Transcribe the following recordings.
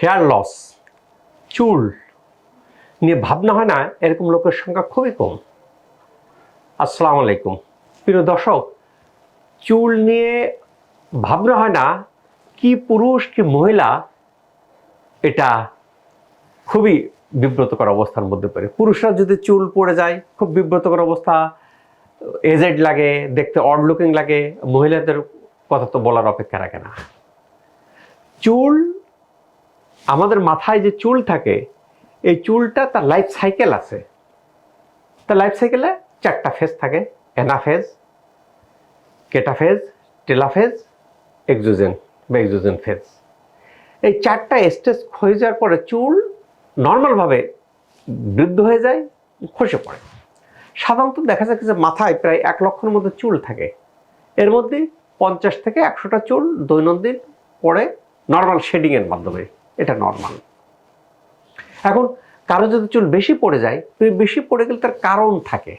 Hair loss চুল নিয়ে ভাবনা হয় না, এরকম লোকের সংখ্যা খুবই কম। আসসালামু আলাইকুম। প্রিয় দর্শক, চুল নিয়ে ভাবনা হয় না, কি পুরুষ, কি মহিলা, এটা খুবই বিব্রতকর অবস্থার মধ্যে পড়ে। পুরুষরা যদি চুল পড়ে যায়, খুব বিব্রতকর অবস্থা। এজেড লাগে, দেখতে অড লুকিং লাগে, মহিলাদের কথা তো বলার অপেক্ষা রাখে না। চুল আমাদের মাথায় যে চুল থাকে, এই চুলটা তার লাইফ সাইকেল আছে। তার লাইফ সাইকেলে চারটা ফেজ থাকে এনাফেজ কেটাফেজ টেলাফেজ এক্সোজেন বা এক্সোজেন ফেজ এই চারটা স্টেজ হয়ে যাওয়ার পরে চুল নর্মালভাবে বৃদ্ধ হয়ে যায়, খসে পড়ে। সাধারণত দেখা যাচ্ছে যে মাথায় প্রায় এক লক্ষের মধ্যে চুল থাকে। এর মধ্যে পঞ্চাশ থেকে একশোটা চুল দৈনন্দিন পড়ে নর্মাল শেডিংয়ের মাধ্যমে। এটা নর্মাল এখন কারও যদি চুল বেশি পড়ে যায় বেশি পড়ে গেলে তার কারণ থাকে।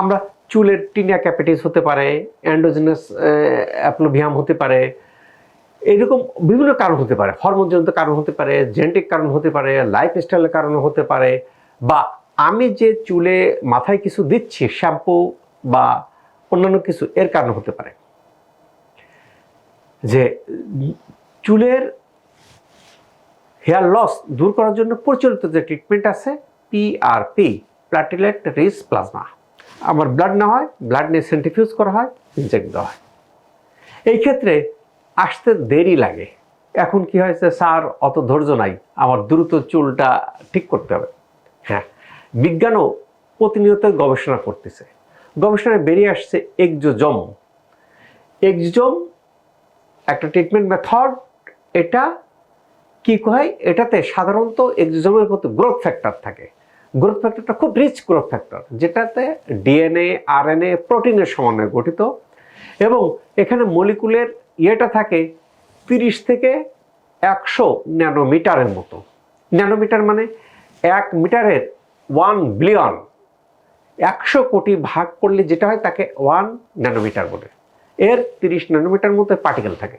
আমরা চুলের টিনিয়া ক্যাপিটিস হতে পারে অ্যান্ডোজিনাস অ্যাপ্লোভিয়াম হতে পারে, এরকম বিভিন্ন কারণ হতে পারে। হরমোনজনিত কারণ হতে পারে জেনেটিক কারণ হতে পারে লাইফ স্টাইলের কারণ হতে পারে, বা আমি যে চুলে মাথায় কিছু দিচ্ছি শ্যাম্পু বা অন্যান্য কিছু, এর কারণ হতে পারে। যে চুলের হেয়ার লস দূর করার জন্য প্রচলিত যে ট্রিটমেন্ট আছে পিআরপি প্লাটিলেট রিস প্লাজমা আমার ব্লাড না হয় ব্লাড নিয়ে সেন্টিফিউজ করা হয় ইনজেক্ট দেওয়া হয়। এই ক্ষেত্রে আসতে দেরি লাগে। এখন কি হয়েছে, স্যার, অত ধৈর্য নাই। আমার দ্রুত চুলটা ঠিক করতে হবে। হ্যাঁ বিজ্ঞানও প্রতিনিয়ত গবেষণা করতেছে। গবেষণায় বেরিয়ে আসছে এক্সোজম এক্সোজম একটা ট্রিটমেন্ট মেথড এটা কি হয় এটাতে সাধারণত এক্সোজমের মধ্যে গ্রোথ ফ্যাক্টর থাকে। গ্রোথ ফ্যাক্টরটা খুব রিচ গ্রোথ ফ্যাক্টর যেটাতে ডিএনএ আরএনএ প্রোটিনের সমন্বয়ে গঠিত। এবং এখানে মলিকুলের ইয়েটা থাকে তিরিশ থেকে একশো ন্যানোমিটারের মতো। ন্যানোমিটার মানে এক মিটারের ওয়ান বিলিয়ন একশো কোটি ভাগ করলে যেটা হয় তাকে ওয়ান ন্যানোমিটার বলে। এর তিরিশ ন্যানোমিটার মতো পার্টিকেল থাকে।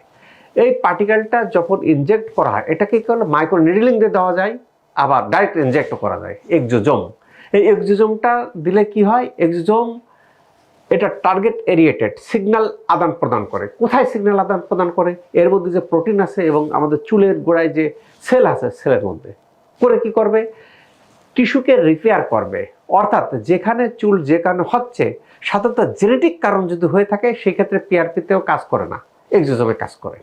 এই পার্টিকেলটা যখন ইনজেক্ট করা হয়, এটাকে কি হলো মাইক্রো নিডলিং দিয়ে দেওয়া যায়, আবার ডাইরেক্ট ইনজেক্টও করা যায় এক্সোজোম এই এক্সোজোমটা দিলে কি হয়? এক্সোজোম এটা টার্গেট এরিয়েটেড সিগন্যাল আদান প্রদান করে। কোথায় সিগন্যাল আদান প্রদান করে? এর মধ্যে যে প্রোটিন আছে এবং আমাদের চুলের গোড়ায় যে সেল আছে সেলের মধ্যে। করে কি করবে? টিস্যুকে রিপেয়ার করবে। অর্থাৎ যেখানে চুল যে কারণে হচ্ছে, সাধারণত জেনেটিক কারণ যদি হয়ে থাকে, সেক্ষেত্রে পিআরপিতেও কাজ করে না এক্সোজোমে কাজ করে।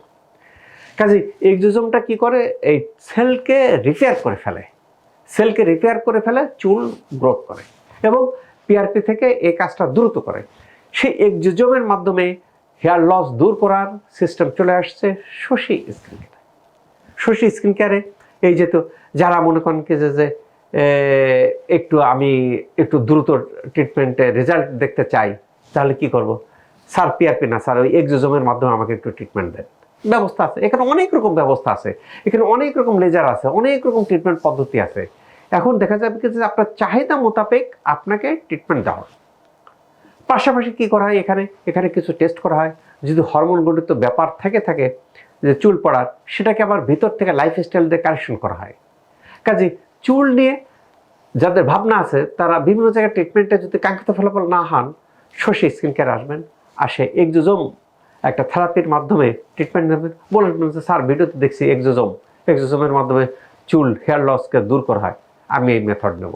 কাজে এক্সোজোমটা কি করে? এই সেলকে রিপেয়ার করে ফেলে। সেলকে রিপেয়ার করে ফেলে, চুল গ্রোথ করে এবং পিআরপি থেকে এই কাজটা দ্রুত করে। সেই এক্সোজোমের মাধ্যমে হেয়ার লস দূর করার সিস্টেম চলে আসছে শশী স্কিন কেয়ারে শশী স্কিন কেয়ারে এই যে তো যারা মনে করেন কি যে একটু আমি একটু দ্রুত ট্রিটমেন্টে রেজাল্ট দেখতে চাই, তাহলে কি করব? স্যার পিআরপি না, স্যার, ওই এক্সোজোমের মাধ্যমে আমাকে একটু ট্রিটমেন্ট দেন। ব্যবস্থা আছে। এখানে অনেক রকম ব্যবস্থা আছে। এখানে অনেক রকম লেজার আছে, অনেক রকম ট্রিটমেন্ট পদ্ধতি আছে। এখন দেখা যাবে যে আপনার চাহিদা মোতাবেক আপনাকে ট্রিটমেন্ট দেওয়া হয়। পাশাপাশি কি করা হয় এখানে? এখানে কিছু টেস্ট করা হয়। যদি হরমোন গঠিত ব্যাপার থেকে থাকে, যে চুল পড়ার, সেটাকে আবার ভিতর থেকে লাইফস্টাইল দিয়ে কারেকশন করা হয়। কাজে চুল নিয়ে যাদের ভাবনা আছে, তারা বিভিন্ন জায়গায় ট্রিটমেন্টে যদি কাঙ্ক্ষিত ফলাফল না হন, শশী স্কিন কেয়ার আসবেন, আসে এক্সোজোম একটা থেরাপির মাধ্যমে ট্রিটমেন্ট বলেন স্যার ভিডিওতে দেখছি এক্সোজোম এক্সোজোমের মাধ্যমে চুল হেয়ার লসকে দূর করা হয়। আমি এই মেথড নেব।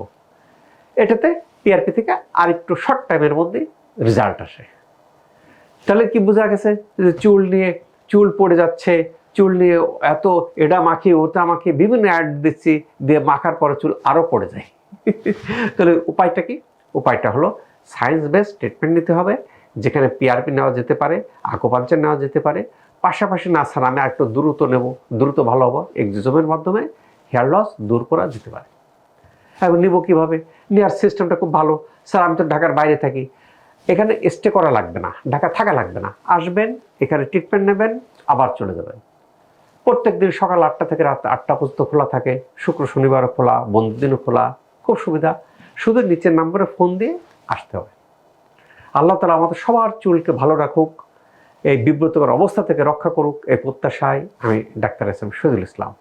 এটাতে পিআরপি থেকে আরেকটু শর্ট টাইমের মধ্যে রেজাল্ট আসে। তাহলে কি বোঝা গেছে যে, চুল নিয়ে, চুল পড়ে যাচ্ছে, চুল নিয়ে এত এটা মাখিয়ে ওটা মাখিয়ে বিভিন্ন অ্যাড দিচ্ছি, দিয়ে মাখার পরে চুল আরও পড়ে যায়। তাহলে উপায়টা কি? উপায়টা হলো সায়েন্স বেসড ট্রিটমেন্ট নিতে হবে। যেখানে পিআরপি নেওয়া যেতে পারে আকোপাঞ্চার নেওয়া যেতে পারে। পাশাপাশি না স্যার, আমি একটু দ্রুত নেব, দ্রুত ভালো হব এক্সিজমের মাধ্যমে হেয়ার লস দূর করা যেতে পারে। এখন নিব কীভাবে? নেওয়ার সিস্টেমটা খুব ভালো। স্যার, আমি তো ঢাকার বাইরে থাকি। এখানে স্টে করা লাগবে না, ঢাকা থাকা লাগবে না। আসবেন, এখানে ট্রিটমেন্ট নেবেন, আবার চলে যাবেন। প্রত্যেক দিন সকাল আটটা থেকে রাত আটটা পর্যন্ত খোলা থাকে। শুক্র, শনিবারও খোলা বন্ধ দিনও খোলা। খুব সুবিধা। শুধু নিচের নম্বরে ফোন দিয়ে আসতে হবে। আল্লাহ তালা আমাদের সবার চুলকে ভালো রাখুক, এই বিব্রতকর অবস্থা থেকে রক্ষা করুক, এই প্রত্যাশায় আমি doctor S M Shahidul Islam.